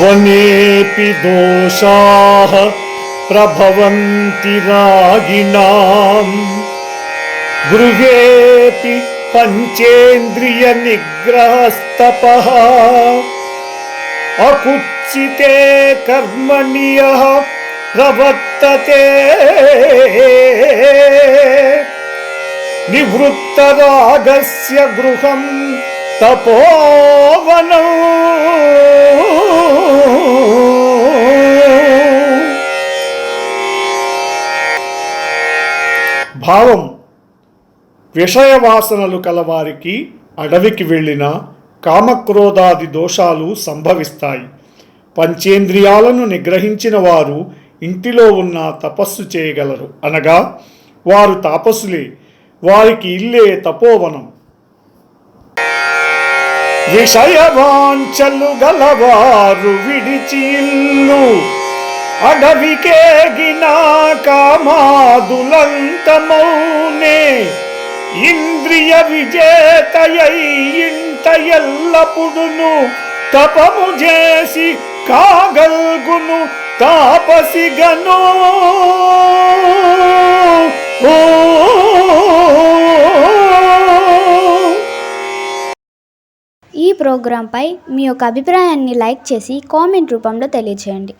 वनेऽपि दोषाः प्रभवन्ति रागिणाम् गृहेऽपि पञ्चेन्द्रियनिग्रहस्तपः अकुत्सिते कर्मणि यः प्रवर्तते निवृत्तरागस्य गृहं तपोवनम् భావం విషయ వాసనలు కలవారికి అడవికి వెళ్ళిన కామక్రోధాది దోషాలు సంభవిస్తాయి. పంచేంద్రియాలను నిగ్రహించిన వారు ఇంటిలో ఉన్న తపస్సు చేయగలరు. అనగా వారు తాపస్సులే వారికి ఇల్లే తపోవనం. విషయవాంఛలు గలవారు విడిచి ఇల్లు అడవికేగిన కామాదులంతమౌనే ఇంద్రియ విజేతయై ఇంట ఎల్లపుడును తపము చేసి కాగల్గును తాపసిగను. ఈ ప్రోగ్రాంపై మీ యొక్క అభిప్రాయాన్ని లైక్ చేసి కామెంట్ రూపంలో తెలియజేయండి